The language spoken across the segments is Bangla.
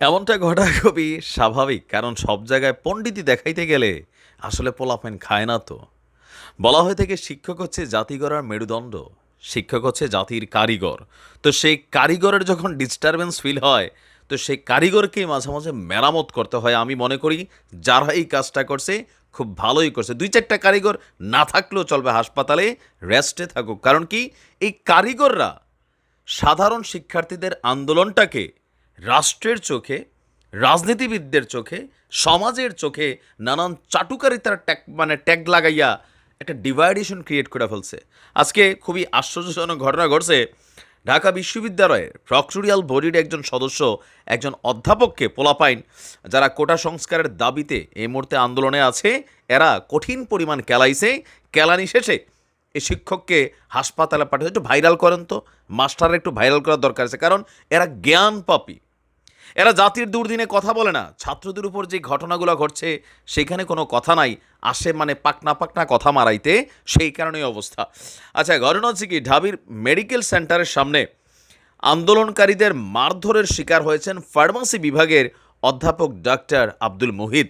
এমনটা ঘটা খুবই স্বাভাবিক, কারণ সব জায়গায় পণ্ডিতি দেখাইতে গেলে আসলে পোলাপেন খায় না তো। বলা হয়ে থাকে শিক্ষক হচ্ছে জাতি গড়ার মেরুদণ্ড। শিক্ষক হচ্ছে জাতির কারিগর। তো সেই কারিগরের যখন ডিস্টারবেন্স ফিল হয়, তো সেই কারিগরকেই মাঝে মাঝে মেরামত করতে হয়। আমি মনে করি যারা এই কাজটা করছে, খুব ভালোই করছে। দুই চারটা কারিগর না থাকলেও চলবে হাসপাতালে রেস্টে থাকুক। কারণ কি? এই কারিগররা সাধারণ শিক্ষার্থীদের আন্দোলনটাকে রাষ্ট্রের চোখে, রাজনীতিবিদদের চোখে, সমাজের চোখে নানান চাটুকারিতার ট্যাগ মানে ট্যাগ লাগাইয়া একটা ডিভাইডেশন ক্রিয়েট করে ফেলছে। আজকে খুবই আশ্চর্যজনক ঘটনা ঘটছে। ঢাকা বিশ্ববিদ্যালয়ের প্রক্টোরিয়াল বডির একজন সদস্য, একজন অধ্যাপককে পোলাপাইন, যারা কোটা সংস্কারের দাবিতে এই মুহূর্তে আন্দোলনে আছে, এরা কঠিন পরিমাণ কেলাইছে। কেলানি শেষে এই শিক্ষককে হাসপাতালে পাঠিয়ে একটু ভাইরাল করেন তো। মাস্টারের একটু ভাইরাল করার দরকার আছে, কারণ এরা জ্ঞান পাপি। এরা জাতির দুর্দিনে কথা বলে না। ছাত্রদের উপর যে ঘটনাগুলো ঘটছে, সেখানে কোনো কথা নাই। আসে মানে পাকনা পাকনা কথা মারাইতে, সেই কারণেই অবস্থা। আচ্ছা ঘটনা হচ্ছে কি, ঢাবির মেডিকেল সেন্টারের সামনে আন্দোলনকারীদের মারধরের শিকার হয়েছেন ফার্মাসি বিভাগের অধ্যাপক ডাক্তার আব্দুল মুহিত।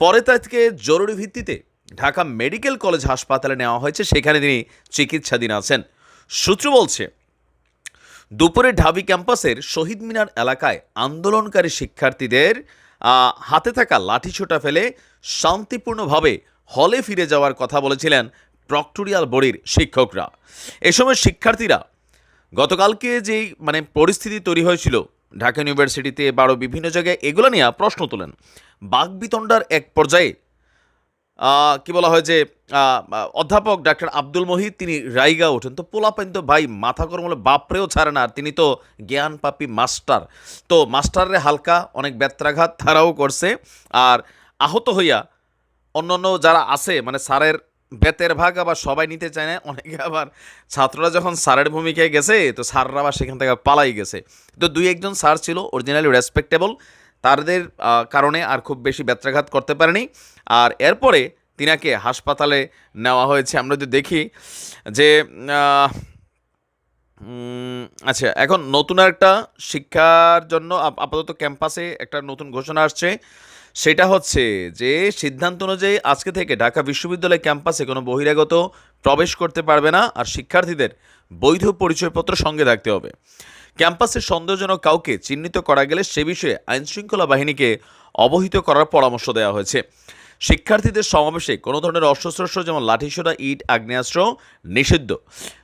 পরে তাকে জরুরি ভিত্তিতে ঢাকা মেডিকেল কলেজ হাসপাতালে নেওয়া হয়েছে, সেখানে তিনি চিকিৎসাধীন আছেন। সূত্র বলছে, দুপুরে ঢাবি ক্যাম্পাসের শহীদ মিনার এলাকায় আন্দোলনকারী শিক্ষার্থীদের হাতে থাকা লাঠিছোটা ফেলে শান্তিপূর্ণভাবে হলে ফিরে যাওয়ার কথা বলেছিলেন প্রক্টোরিয়াল বডির শিক্ষকরা। এ সময় শিক্ষার্থীরা গতকালকে যেই মানে পরিস্থিতি তৈরি হয়েছিল, ঢাকা ইউনিভার্সিটিতে বারো বিভিন্ন জায়গায়, এগুলো নিয়ে প্রশ্ন তোলেন। বাগবিতণ্ডার এক পর্যায়ে কি বলা হয় যে অধ্যাপক ডাক্তার আব্দুল মহিদ তিনি রাইগা ওঠেন। তো পোলাপাইন তো ভাই মাথা কর্ম হলে বাপরেও ছাড়ে না, আর তিনি তো জ্ঞান পাপি মাস্টার। তো মাস্টারের হালকা, অনেক ব্যত্রাঘাত তারাও করছে। আর আহত হইয়া অন্যান্য যারা আছে মানে স্যারের বেতের ভাগ আবার সবাই নিতে চায় না, অনেকে আবার ছাত্ররা যখন স্যারের ভূমিকায় গেছে, তো স্যাররা আবার সেখান থেকে পালাই গেছে। তো দুই একজন স্যার ছিল অরিজিনালি রেসপেক্টেবল তাদের কারণে আর খুব বেশি ব্যত্রাঘাত করতে পারেনি। আর এরপরে তিনাকে হাসপাতালে নেওয়া হয়েছে। আমরা যদি দেখি যে আচ্ছা এখন নতুন একটা শিক্ষার জন্য আপাতত ক্যাম্পাসে একটা নতুন ঘোষণা আসছে। সেটা হচ্ছে যে, সিদ্ধান্ত অনুযায়ী আজকে থেকে ঢাকা বিশ্ববিদ্যালয় ক্যাম্পাসে কোনো বহিরাগত প্রবেশ করতে পারবে না। আর শিক্ষার্থীদের বৈধ পরিচয়পত্র সঙ্গে থাকতে হবে। ক্যাম্পাসে সন্দেহজনক কাউকে চিহ্নিত করা গেলে সে বিষয়ে আইনশৃঙ্খলা বাহিনীকে অবহিত করার পরামর্শ দেওয়া হয়েছে। শিক্ষার্থীদের সমাবেশে কোনো ধরনের অস্ত্রশস্ত্র যেমন লাঠিসোড়া ইট, আগ্নেয়াস্ত্র নিষিদ্ধ।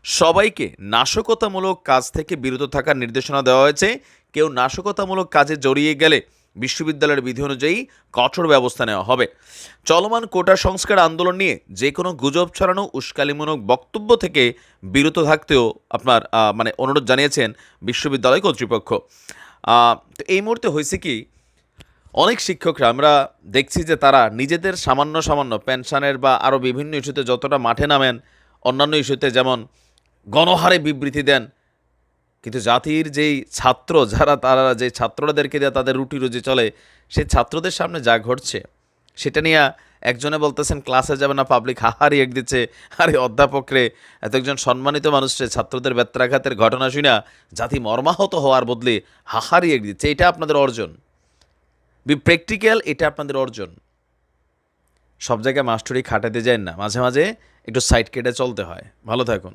সবাইকে নাশকতামূলক কাজ থেকে বিরত থাকার নির্দেশনা দেওয়া হয়েছে। কেউ নাশকতামূলক কাজে জড়িয়ে গেলে বিশ্ববিদ্যালয়ের বিধি অনুযায়ী কঠোর ব্যবস্থা নেওয়া হবে। চলমান কোটা সংস্কার আন্দোলন নিয়ে যে কোনো গুজব ছড়ানো উস্কালিমূলক বক্তব্য থেকে বিরত থাকতেও আপনার মানে অনুরোধ জানিয়েছেন বিশ্ববিদ্যালয় কর্তৃপক্ষ। তো এই মুহূর্তে হয়েছে কি, অনেক শিক্ষকরা, আমরা দেখছি যে তারা নিজেদের সামান্য সামান্য পেনশনের বা আরও বিভিন্ন ইস্যুতে যতটা মাঠে নামেন, অন্যান্য ইস্যুতে যেমন গণহারে বিবৃতি দেন কিন্তু জাতির যেই ছাত্র, যারা তারা যে ছাত্রদেরকে দিয়ে তাদের রুটি রুজি চলে, সেই ছাত্রদের সামনে যা ঘটছে, সেটা নিয়ে একজনে বলতেছেন, ক্লাসে যাবে না পাবলিক হাহারি এক দিচ্ছে। আরে অধ্যাপকরে এত একজন সম্মানিত মানুষরে ছাত্রদের ব্যত্রাঘাতের ঘটনা শুনা জাতি মর্মাহত হওয়ার বদলে হাহারি এক দিচ্ছে। এটা আপনাদের অর্জন। বি প্র্যাকটিক্যাল এটা আপনাদের অর্জন। সব জায়গায় মাস্টারি খাটাতে যায় না। মাঝে মাঝে একটু সাইড কেটে চলতে হয়। ভালো থাকুন।